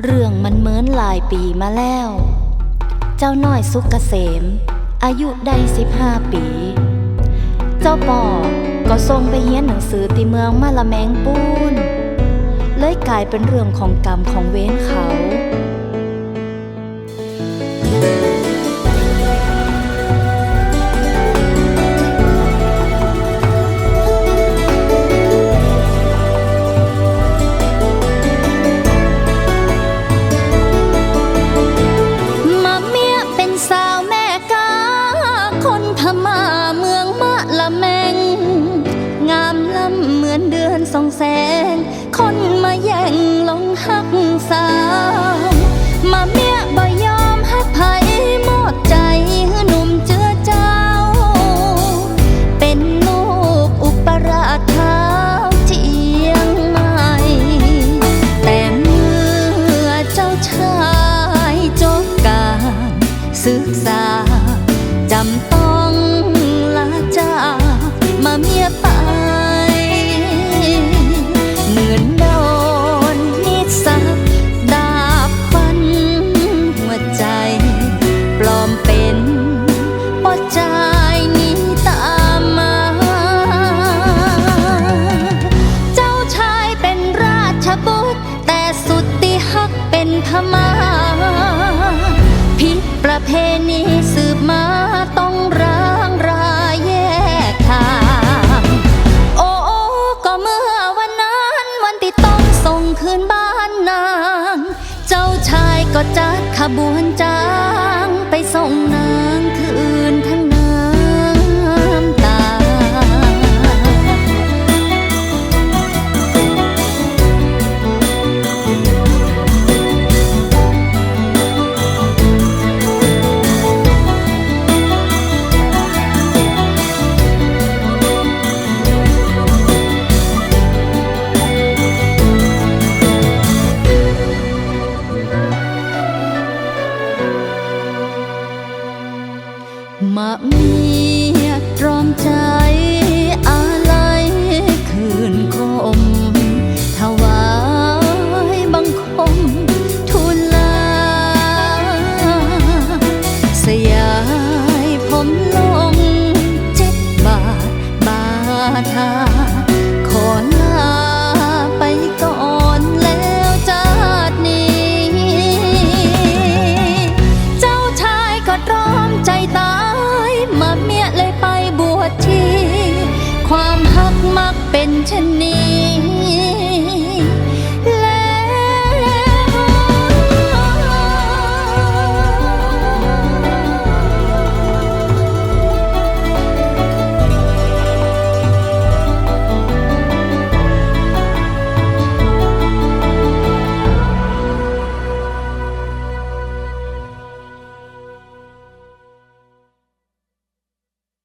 เรื่องมันเหมือนหลายปีมาแล้ว เจ้าน้อยสุกเกษม อายุได้สิบห้าปี เจ้าปอก็ส่งไปเฮียนหนังสือที่เมืองมาละแมงปูนเลยกลายเป็นเรื่องของกรรมของเว้นเขา สองแสงคนมาแย่งหลงหักสาว มาเมียบ่ยอมหักไผหมดใจหือหนุ่มเจือเจ้า เป็นลูกอุปราชเท้าเจียงใหม่ แต่เมื่อเจ้าชายจบการศึกษาจำต้อง มาผิดประเพณีสืบมาต้องร้างรายแยกทางโอ้โอ้ก็เมื่อวันนั้นวันที่ต้องส่งคืนบ้านนาง เจ้าชายก็จัดขบวนจางไปส่งนา มามีตรอมใจอาลัคืนคมถวายบังคมทูลลา สยายผมลงเจ็บบาทบาทา to need